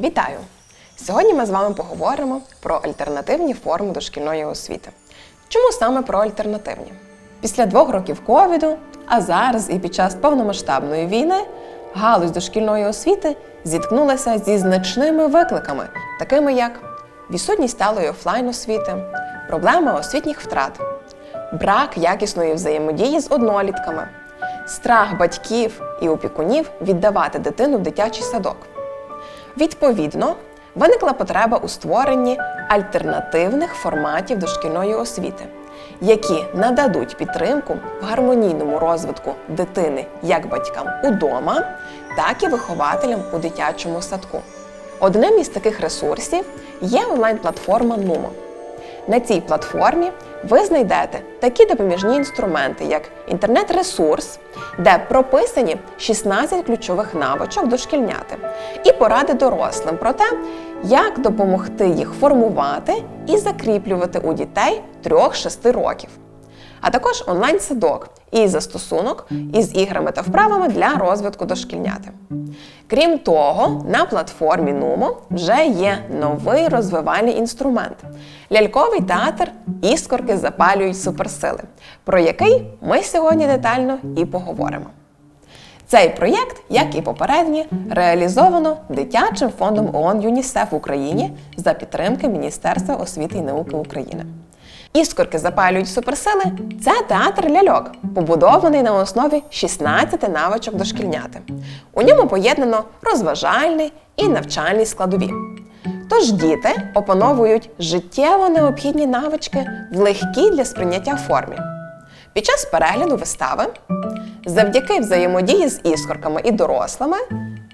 Вітаю! Сьогодні ми з вами поговоримо про альтернативні форми дошкільної освіти. Чому саме про альтернативні? Після двох років ковіду, а зараз і під час повномасштабної війни, галузь дошкільної освіти зіткнулася зі значними викликами, такими як відсутність сталої офлайн освіти, проблема освітніх втрат, брак якісної взаємодії з однолітками, страх батьків і опікунів віддавати дитину в дитячий садок. Відповідно, виникла потреба у створенні альтернативних форматів дошкільної освіти, які нададуть підтримку в гармонійному розвитку дитини як батькам удома, так і вихователям у дитячому садку. Одним із таких ресурсів є онлайн-платформа Numo. На цій платформі ви знайдете такі допоміжні інструменти, як інтернет-ресурс, де прописані 16 ключових навичок дошкільняти, і поради дорослим про те, як допомогти їх формувати і закріплювати у дітей 3-6 років. А також онлайн-садок і застосунок із іграми та вправами для розвитку дошкільняти. Крім того, на платформі Numo вже є новий розвивальний інструмент ляльковий театр Іскорки запалюють суперсили, про який ми сьогодні детально і поговоримо. Цей проєкт, як і попередні, реалізовано дитячим фондом ООН ЮНІСЕФ в Україні за підтримки Міністерства освіти і науки України. Іскорки запалюють суперсили це театр ляльок, побудований на основі 16 навичок дошкільняти. У ньому поєднано розважальний і навчальний складові. Тож діти опановують життєво необхідні навички в легкій для сприйняття формі. Під час перегляду вистави, завдяки взаємодії з іскорками і дорослими,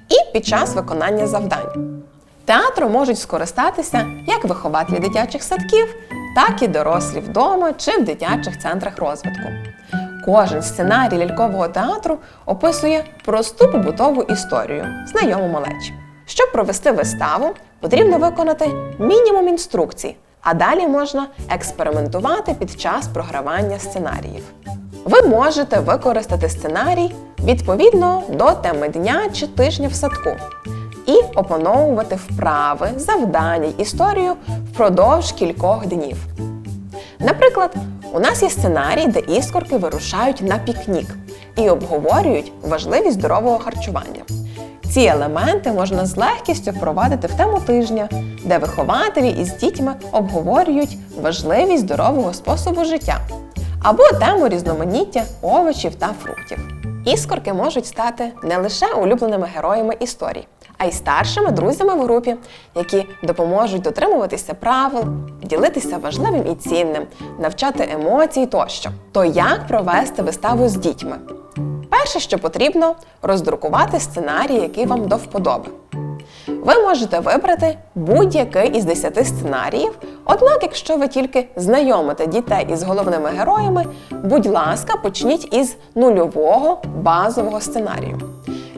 і під час виконання завдань. Театром можуть скористатися як вихователі дитячих садків, так і дорослі вдома чи в дитячих центрах розвитку. Кожен сценарій лялькового театру описує просту побутову історію, знайому малечі. Щоб провести виставу, потрібно виконати мінімум інструкцій, а далі можна експериментувати під час програвання сценаріїв. Ви можете використати сценарій відповідно до теми дня чи тижня в садку і опановувати вправи, завдання й історію впродовж кількох днів. Наприклад, у нас є сценарій, де іскорки вирушають на пікнік і обговорюють важливість здорового харчування. Ці елементи можна з легкістю впровадити в тему тижня, де вихователі із дітьми обговорюють важливість здорового способу життя або тему різноманіття овочів та фруктів. Іскорки можуть стати не лише улюбленими героями історій, а й старшими друзями в групі, які допоможуть дотримуватися правил, ділитися важливим і цінним, навчати емоцій тощо. То як провести виставу з дітьми? Перше, що потрібно, роздрукувати сценарій, який вам до вподоби. Ви можете вибрати будь-який із 10 сценаріїв, однак, якщо ви тільки знайомите дітей із головними героями, будь ласка, почніть із нульового базового сценарію.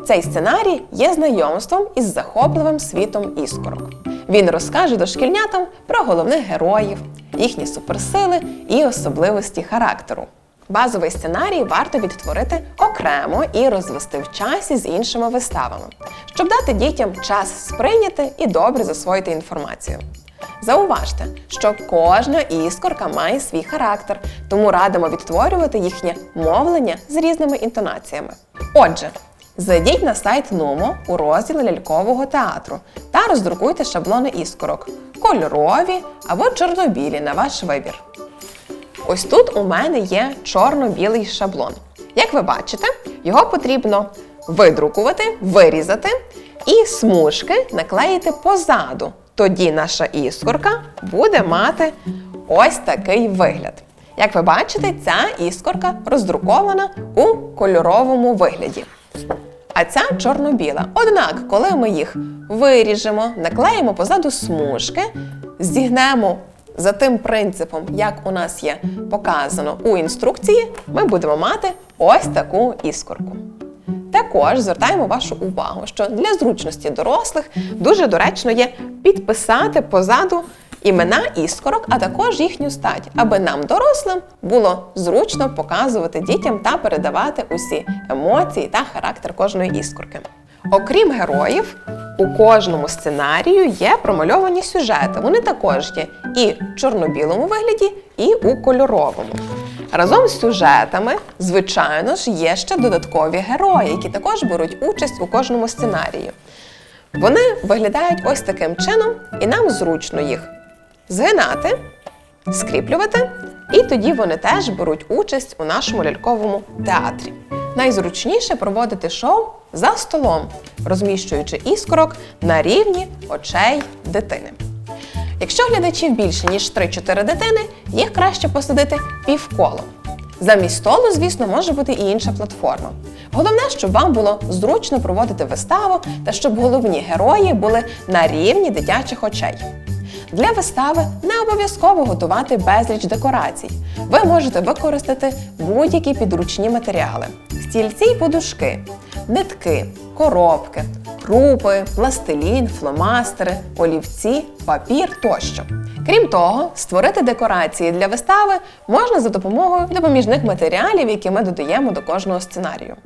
Цей сценарій є знайомством із захопливим світом іскорок. Він розкаже дошкільнятам про головних героїв, їхні суперсили і особливості характеру. Базовий сценарій варто відтворити окремо і розвести в часі з іншими виставами, щоб дати дітям час сприйняти і добре засвоїти інформацію. Зауважте, що кожна іскорка має свій характер, тому радимо відтворювати їхнє мовлення з різними інтонаціями. Отже, зайдіть на сайт Numo у розділ лялькового театру та роздрукуйте шаблони іскорок кольорові або чорнобілі на ваш вибір. Ось тут у мене є чорно-білий шаблон. Як ви бачите, його потрібно видрукувати, вирізати і смужки наклеїти позаду. Тоді наша іскорка буде мати ось такий вигляд. Як ви бачите, ця іскорка роздрукована у кольоровому вигляді. А ця чорно-біла. Однак, коли ми їх виріжемо, наклеїмо позаду смужки, зігнемо за тим принципом, як у нас є показано у інструкції, ми будемо мати ось таку іскорку. Також звертаємо вашу увагу, що для зручності дорослих дуже доречно є підписати позаду імена іскорок, а також їхню стать, аби нам, дорослим, було зручно показувати дітям та передавати усі емоції та характер кожної іскорки. Окрім героїв, У кожному сценарію є промальовані сюжети. Вони також є і в чорно-білому вигляді, і у кольоровому. Разом з сюжетами, звичайно ж, є ще додаткові герої, які також беруть участь у кожному сценарії. Вони виглядають ось таким чином, і нам зручно їх згинати, скріплювати, і тоді вони теж беруть участь у нашому ляльковому театрі. Найзручніше проводити шоу за столом, розміщуючи іскорок на рівні очей дитини. Якщо глядачів більше, ніж 3-4 дитини, їх краще посадити півколом. Замість столу, звісно, може бути і інша платформа. Головне, щоб вам було зручно проводити виставу та щоб головні герої були на рівні дитячих очей. Для вистави не обов'язково готувати безліч декорацій. Ви можете використати будь-які підручні матеріали: стільці й подушки, нитки, коробки, крупи, пластилін, фломастери, олівці, папір тощо. Крім того, створити декорації для вистави можна за допомогою допоміжних матеріалів, які ми додаємо до кожного сценарію.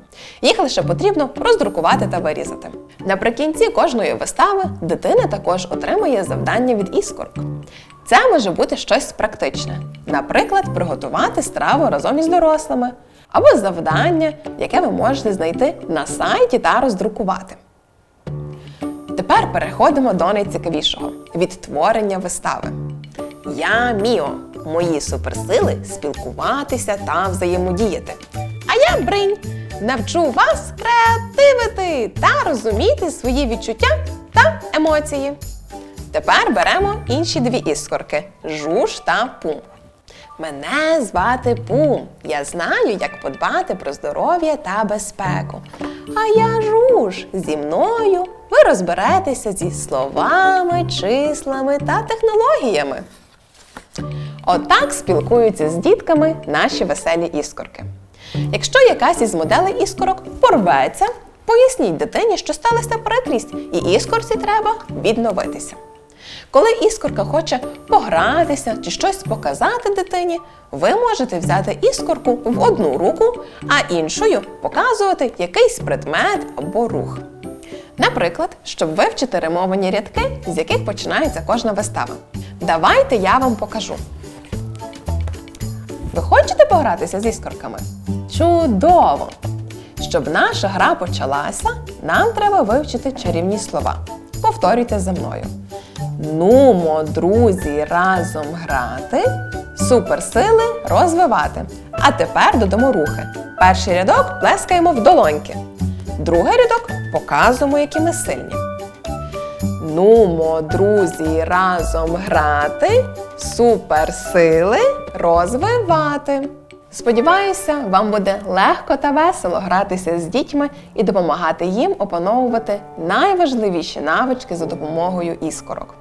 Їх лише потрібно роздрукувати та вирізати. Наприкінці кожної вистави дитина також отримує завдання від іскорок. Це може бути щось практичне, наприклад, приготувати страву разом із дорослими, або завдання, яке ви можете знайти на сайті та роздрукувати. Тепер переходимо до найцікавішого відтворення вистави. Я Міо. Мої суперсили спілкуватися та взаємодіяти. А я Бринь. Навчу вас креативити та розуміти свої відчуття та емоції. Тепер беремо інші дві іскорки жуж та пум. Мене звати Пум. Я знаю, як подбати про здоров'я та безпеку. А я жуж зі мною. Ви розберетеся зі словами, числами та технологіями. Отак спілкуються з дітками наші веселі іскорки. Якщо якась із моделей іскорок порветься, поясніть дитині, що сталася перекрість, і іскорці треба відновитися. Коли іскорка хоче погратися чи щось показати дитині, ви можете взяти іскорку в одну руку, а іншою показувати якийсь предмет або рух. Наприклад, щоб вивчити римовані рядки, з яких починається кожна вистава. Давайте я вам покажу. Ви хочете погратися з іскорками? Чудово! Щоб наша гра почалася, нам треба вивчити чарівні слова. Повторюйте за мною. Нумо, друзі, разом грати, суперсили розвивати. А тепер додамо рухи. Перший рядок плескаємо в долоньки. Другий рядок показуємо, які ми сильні. Нумо, друзі, разом грати, суперсили розвивати. Сподіваюся, вам буде легко та весело гратися з дітьми і допомагати їм опановувати найважливіші навички за допомогою іскорок.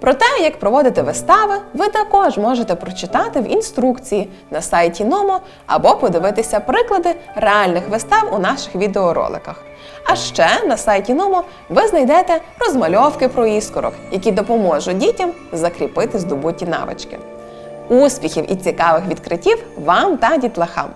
Про те, як проводити вистави, ви також можете прочитати в інструкції на сайті Номо або подивитися приклади реальних вистав у наших відеороликах. А ще на сайті Номо ви знайдете розмальовки про іскорок, які допоможуть дітям закріпити здобуті навички. Успіхів і цікавих відкриттів вам та дітлахам!